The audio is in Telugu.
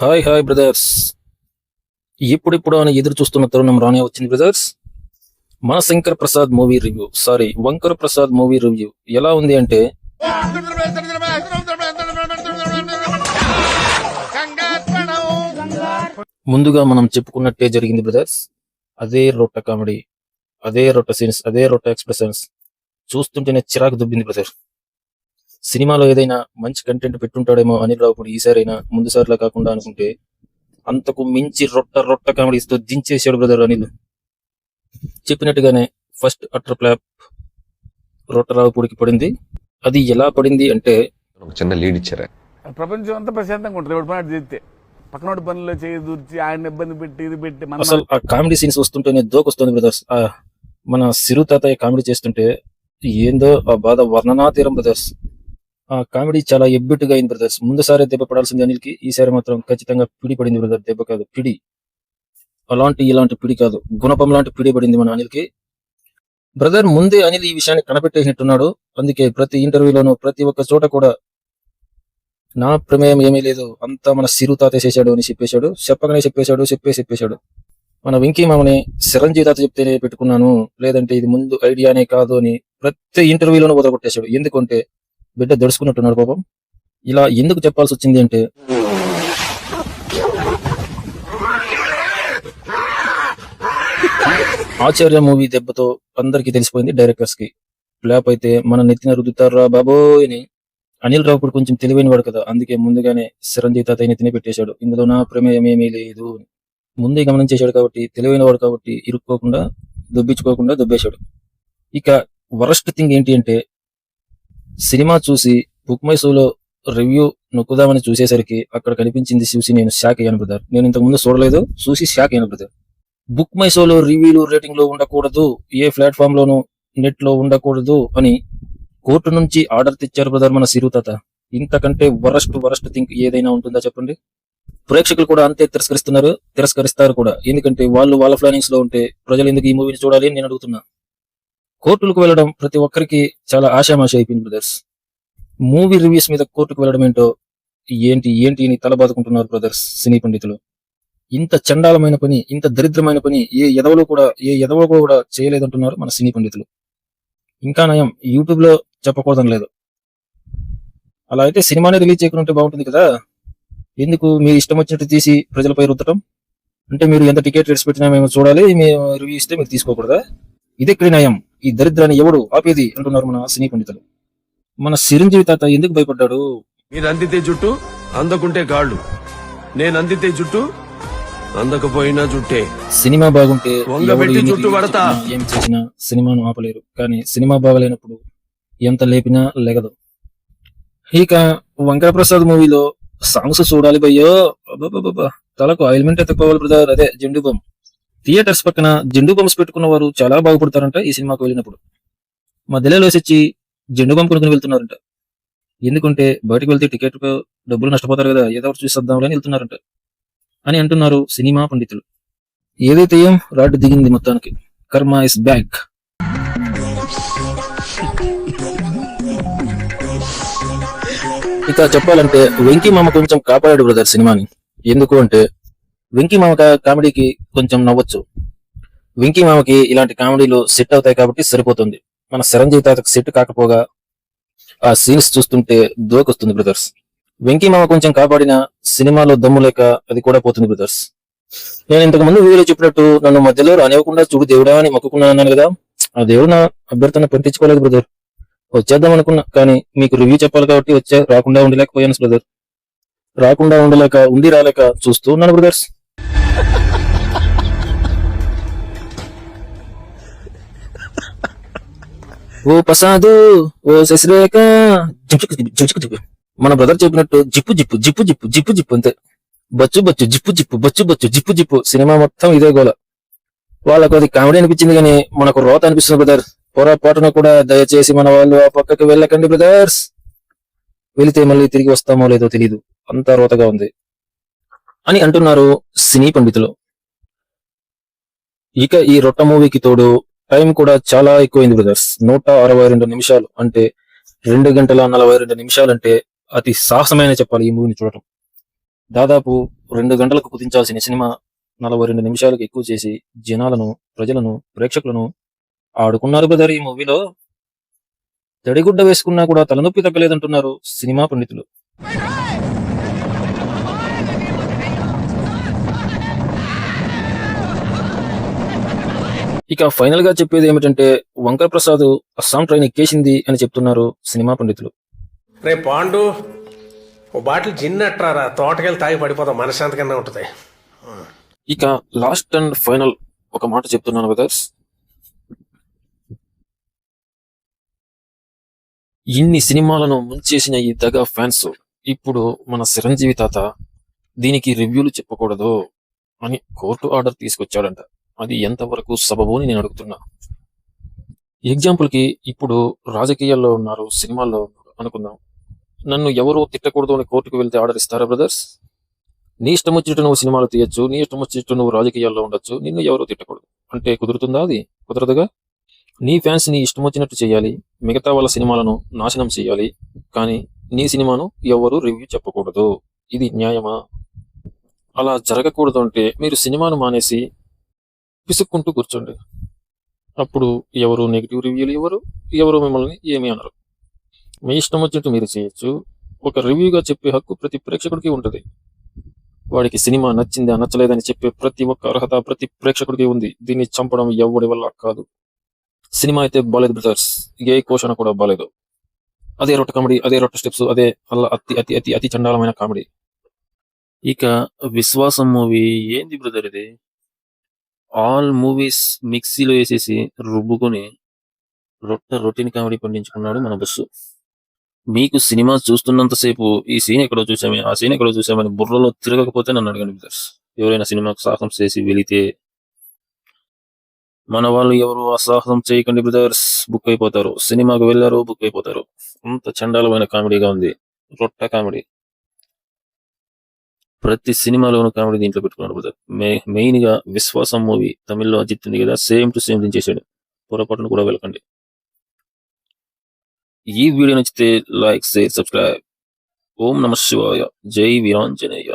హాయ్ హాయ్ బ్రదర్స్ ఇప్పుడిప్పుడు అని ఎదురు చూస్తున్న తరుణం రానే వచ్చింది బ్రదర్స్ మన Shankar Prasad movie review sorry వంకర ప్రసాద్ మూవీ రివ్యూ ఎలా ఉంది అంటే? ముందుగా మనం చెప్పుకున్నట్టే జరిగింది బ్రదర్స్ అదే రొట్ట కామెడీ అదే రొట్ట సీన్స్ అదే రొట్ట ఎక్స్ప్రెషన్స్ చూస్తుంటేనే చిరాకు దుబ్బింది బ్రదర్ సినిమాలో ఏదైనా మంచి కంటెంట్ పెట్టుంటాడేమో అనిల్ రావుపూడి ఈసారైనా ముందు సార్లా కాకుండా అనుకుంటే అంతకు మించి రొట్ట రొట్ట కామెడీస్తో దించేశాడు బ్రదర్ అనిల్. చెప్పినట్టుగానే ఫస్ట్ అటర్ ప్లాప్ రొట్ట రావుపూడికి పడింది. అది ఎలా పడింది అంటే ఒక చిన్న లీడ్ ఇచ్చారా. ప్రపంచం అంతా ప్రశాంతంగా ఉంటుంది. పని చేస్తే పక్కనోడి పనుల్లో చేయి దూర్చి ఆయన ఇబ్బంది పెట్టి ఇది పెట్టి మన అసలు ఆ కామెడీ సీన్స్ వస్తుంటేనే దోకొస్తుంది బ్రదర్స్ ఆ మన సిరు తాతయ్య కామెడీ చేస్తుంటే ఏందో ఆ బాధ వర్ణనాతీరం బ్రదర్స్. ఆ కామెడీ చాలా ఎబ్బిట్టుగా అయింది బ్రదర్స్ ముందుసారి దెబ్బ పడాల్సింది అనిల్కి ఈసారి మాత్రం ఖచ్చితంగా పిడి పడింది బ్రదర్ దెబ్బ కాదు పిడి. అలాంటి ఇలాంటి పిడి కాదు. గుణపం లాంటి పిడి పడింది మన అనిల్కి. బ్రదర్ ముందే అనిల్ ఈ విషయాన్ని కనపెట్టేసినట్టున్నాడు. అందుకే ప్రతి ఇంటర్వ్యూలోనూ ప్రతి ఒక్క చోట కూడా నా ప్రమేయం ఏమీ లేదు. అంతా మన సిరు తాత అని చెప్పేశాడు. చెప్పగానే చెప్పేశాడు చెప్పే చెప్పేశాడు. మన వెంకీ మామని చిరంజీవి తాత చెప్తేనే పెట్టుకున్నాను. లేదంటే ఇది ముందు ఐడియానే కాదు అని ప్రతి ఇంటర్వ్యూలోనూ వదలగొట్టేశాడు ఎందుకంటే బిడ్డ దడుచుకున్నట్టున్నాడు పాపం. ఇలా ఎందుకు చెప్పాల్సి వచ్చింది అంటే ఆచార్య మూవీ దెబ్బతో అందరికీ తెలిసిపోయింది డైరెక్టర్స్కి ఫ్లాప్ అయితే మన నెత్తిన రుద్దుతారా బాబోయ్ అని. అనిల్ రావు ఇప్పుడు కొంచెం తెలివైన వాడు కదా అందుకే ముందుగానే చిరంజీవి తాతయ్య నెత్తిన పెట్టేశాడు. ఇందులో నా ప్రమేయం ఏమీ లేదు అని. ముందే గమనించేశాడు కాబట్టి తెలివైన వాడు కాబట్టి ఇరుక్కోకుండా దొబ్బించుకోకుండా దొబ్బేశాడు. ఇక వరస్ట్ థింగ్ ఏంటి అంటే సినిమా చూసి బుక్ మై షోలో రివ్యూ నొక్కుదామని చూసేసరికి అక్కడ కనిపించింది చూసి నేను షాక్ అయ్యాను బ్రదర్ నేను ఇంతకు ముందు చూడలేదు చూసి షాక్ అయ్యాను బ్రదర్ బుక్ మై షోలో రివ్యూలు రేటింగ్లో ఉండకూడదు ఏ ప్లాట్ఫామ్ లోనూ నెట్లో ఉండకూడదు అని కోర్టు నుంచి ఆర్డర్ తెచ్చారు బ్రదర్ మన సిరు తాత. ఇంతకంటే వరస్ట్ వరస్ట్ థింక్ ఏదైనా ఉంటుందా చెప్పండి? ప్రేక్షకులు కూడా అంతే తిరస్కరిస్తున్నారు తిరస్కరిస్తారు కూడా. ఎందుకంటే వాళ్ళు వాళ్ళ ప్లానింగ్స్లో ఉంటే ప్రజలు ఎందుకు ఈ మూవీని చూడాలి అని నేను అడుగుతున్నా. కోర్టులకు వెళ్ళడం ప్రతి ఒక్కరికి చాలా ఆశామాష అయిపోయింది బ్రదర్స్ మూవీ రివ్యూస్ మీద కోర్టుకు వెళ్ళడం ఏంటో ఏంటి ఏంటి అని తల బాదుకుంటున్నారు బ్రదర్స్ సినీ పండితులు. ఇంత చండాలమైన పని ఇంత దరిద్రమైన పని ఏ ఎదవలో కూడా ఏ ఎదవలో కూడా చేయలేదంటున్నారు మన సినీ పండితులు. ఇంకా నయం యూట్యూబ్లో చెప్పకూడదని లేదు. అలా అయితే సినిమానే రిలీజ్ చేయకుంటే బాగుంటుంది కదా? ఎందుకు మీరు ఇష్టం వచ్చినట్టు తీసి ప్రజలపై రుద్దటం? అంటే మీరు ఎంత టికెట్ రేట్స్ పెట్టినా మేము చూడాలి మేము రివ్యూ ఇస్తే మీరు తీసుకోకూడదా? ఇదెక్కడి నయం? ఈ దరిద్రాన్ని ఎవడు ఆపేది అంటున్నారు మన సినీ పండితులు. మన చిరంజీవి తాత ఎందుకు భయపడ్డాడు? మీరు అందితే జుట్టు అందకుంటే కాళ్ళు నేను అందితే జుట్టు అందకపోయినా జుట్టే. సినిమా బాగుంటే టీవీలు పడతా. ఏం చేసినా సినిమాను ఆపలేరు. కానీ సినిమా బాగలేనప్పుడు ఎంత లేపినా లెగదు. ఇక వంకర ప్రసాద్ మూవీలో సాంగ్స్ చూడాలి భయ్యో. తలకు ఆయిల్మెంట్ ఎత్తుకోవాలి బ్రదర్. అదే జెండు బొమ్మ. థియేటర్స్ పక్కన జెండు బొమ్స్ పెట్టుకున్న వారు చాలా బాగుపడతారంట ఈ సినిమాకు వెళ్ళినప్పుడు. మధ్యలో వచ్చి జెండు బొమ్మ కొనుక్కుని వెళ్తున్నారంట. ఎందుకంటే బయటకు వెళ్తే టికెట్ డబ్బులు నష్టపోతారు కదా ఏదో ఒకటి చూసి వద్దామని వెళ్తున్నారంట. అని అంటున్నారు సినిమా పండితులు. ఏదైతే ఏం రాడ్ దిగింది మొత్తానికి. కర్మ ఇస్ బ్యాక్. ఇక చెప్పాలంటే వెంకీ మామ కొంచెం కాపాడాడు బ్రదర్ సినిమాని. ఎందుకు అంటే వెంకీ మామ కామెడీకి కొంచెం నవ్వచ్చు. వెంకీ మామకి ఇలాంటి కామెడీలు సెట్ అవుతాయి కాబట్టి సరిపోతుంది. మన చిరంజీవి తాతకు సెట్ కాకపోగా ఆ సీన్స్ చూస్తుంటే దోకొస్తుంది బ్రదర్స్. వెంకీ మామ కొంచెం కాపాడిన సినిమాలో దమ్ము లేక అది కూడా పోతుంది బ్రదర్స్. నేను ఇంతకు ముందు వీడియోలో చెప్పినట్టు నన్ను మధ్యలో రానివ్వకుండా చూడు దేవుడా అని మొక్కుకున్నాను అన్నాను కదా. ఆ దేవుడు నా అభ్యర్థన పట్టించుకోలేదు బ్రదర్. వచ్చేద్దాం అనుకున్నా కానీ మీకు రివ్యూ చెప్పాలి కాబట్టి వచ్చే రాకుండా ఉండలేకపోయాను బ్రదర్. రాకుండా ఉండలేక ఉండి రాలేక చూస్తూ ఉన్నాను బ్రదర్స్. ఓ ప్రసాదు ఓ శశిరేఖ. జిప్పు జిప్పు జిప్పు మన బ్రదర్ చెప్పినట్టు జిప్పు జిప్పు జిప్పు జిప్పు జిప్పు జిప్పు అంతే. బచ్చు బచ్చు జిప్పు జిప్పు బచ్చు బచ్చు జిప్పు జిప్పు. సినిమా మొత్తం ఇదే గోల. వాళ్ళకు అది కామెడీ అనిపించింది కానీ మనకు రోత అనిపిస్తుంది బ్రదర్ పొరపాటున కూడా దయచేసి మన వాళ్ళు ఆ పక్కకి వెళ్ళకండి బ్రదర్స్ వెళితే మళ్ళీ తిరిగి వస్తామో లేదో తెలియదు అంతా రోతగా ఉంది. అని అంటున్నారు సినీ పండితులు. ఇక ఈ రొట్ట మూవీకి తోడు టైం కూడా చాలా ఎక్కువైంది బ్రదర్స్. నూట అరవై రెండు నిమిషాలు అంటే రెండు గంటల నలభై రెండు నిమిషాలు అంటే అతి సాహసమైన చెప్పాలి ఈ మూవీని చూడటం. దాదాపు రెండు గంటలకు కుదించాల్సిన సినిమా నలభై రెండు నిమిషాలకు ఎక్కువ చేసి జనాలను ప్రజలను ప్రేక్షకులను ఆడుకున్నారు బ్రదర్ ఈ మూవీలో. తడిగుడ్డ వేసుకున్నా కూడా తలనొప్పి తగ్గలేదంటున్నారు సినిమా పండితులు. ఇక ఫైనల్గా చెప్పేది ఏమిటంటే వంకర ప్రసాద్ అస్సాం ట్రైన్ ఎక్కేసింది అని చెప్తున్నారు సినిమా పండితులు. రే పాండు ఓ బాటిల్ జిన్ అట్రారా? తోటకెళ్ళి తాగి పడిపోతాం మనశ్శాంతి ఉంటుంది. ఇక లాస్ట్ అండ్ ఫైనల్ ఒక మాట చెప్తున్నాను బ్రదర్స్ ఇన్ని సినిమాలను ముంచేసిన ఈ దగా ఫ్యాన్స్ ఇప్పుడు మన చిరంజీవి తాత దీనికి రివ్యూలు చెప్పకూడదు అని కోర్టు ఆర్డర్ తీసుకొచ్చాడంట. అది ఎంతవరకు సబబు అని నేను అడుగుతున్నా. ఎగ్జాంపుల్కి ఇప్పుడు రాజకీయాల్లో ఉన్నారు సినిమాల్లో అనుకుందాం. నన్ను ఎవరు తిట్టకూడదు అని కోర్టుకు వెళ్తే ఆర్డర్ ఇస్తారా బ్రదర్స్? నీ ఇష్టం వచ్చినట్టు నువ్వు సినిమాలు తీయచ్చు నీ ఇష్టం వచ్చినట్టు నువ్వు రాజకీయాల్లో ఉండొచ్చు నిన్ను ఎవరు తిట్టకూడదు. అంటే కుదురుతుందా అది? కుదరదుగా? నీ ఫ్యాన్స్ నీ ఇష్టం వచ్చినట్టు చేయాలి మిగతా వాళ్ళ సినిమాలను నాశనం చేయాలి కానీ నీ సినిమాను ఎవరు రివ్యూ చెప్పకూడదు. ఇది న్యాయమా? అలా జరగకూడదు అంటే మీరు సినిమాను మానేసి పిసుక్కుంటూ కూర్చోండి. అప్పుడు ఎవరు నెగిటివ్ రివ్యూలు ఎవరు ఎవరు మిమ్మల్ని ఏమీ అనరు. మీ ఇష్టం వచ్చినట్టు మీరు చేయొచ్చు. ఒక రివ్యూగా చెప్పే హక్కు ప్రతి ప్రేక్షకుడికి ఉంటుంది. వాడికి సినిమా నచ్చిందా నచ్చలేదని చెప్పే ప్రతి ఒక్క అర్హత ప్రతి ప్రేక్షకుడికి ఉంది. దీన్ని చంపడం ఎవడి వల్ల కాదు. సినిమా అయితే బాలేదు బ్రదర్స్ ఏ కోషణ కూడా బాలేదు. అదే రొట్ట కామెడీ అదే రొట్ట స్టెప్స్ అదే అల్ల అతి అతి అతి అతి చండాలమైన కామెడీ. ఇక విశ్వాసం మూవీ ఏంది బ్రదర్ ఇది? ఆల్ మూవీస్ మిక్సీలో వేసేసి రుబ్బుకొని రొట్టె రొటీన్ కామెడీ పండించుకున్నాడు మన బస్సు. మీకు సినిమా చూస్తున్నంతసేపు ఈ సీన్ ఎక్కడో చూసామే ఆ సీన్ ఎక్కడో చూసామని బుర్రలో తిరగకపోతే నన్ను అడగండి బ్రదర్స్ ఎవరైనా సినిమాకు సాహసం చేసి వెళితే మన వాళ్ళు ఎవరు అసాహసం చేయకండి బ్రదర్స్ బుక్ అయిపోతారు. సినిమాకు వెళ్ళారు బుక్ అయిపోతారు. అంత చండాలమైన కామెడీగా ఉంది. రొట్ట కామెడీ. ప్రతి సినిమాలోనూ కామెడీ దీంట్లో పెట్టుకున్నాడు బ్రదర్. మెయిన్గా విశ్వాసం మూవీ తమిళ్ళో అజిత్ ఉంది కదా సేమ్ టు సేమ్ చేశాడు పొరపాటును కూడా వెళ్ళకండి. ఈ వీడియో నచ్చితే లైక్ షేర్ సబ్స్క్రైబ్. ఓం నమ శివాయ. జై వీరాంజనేయ.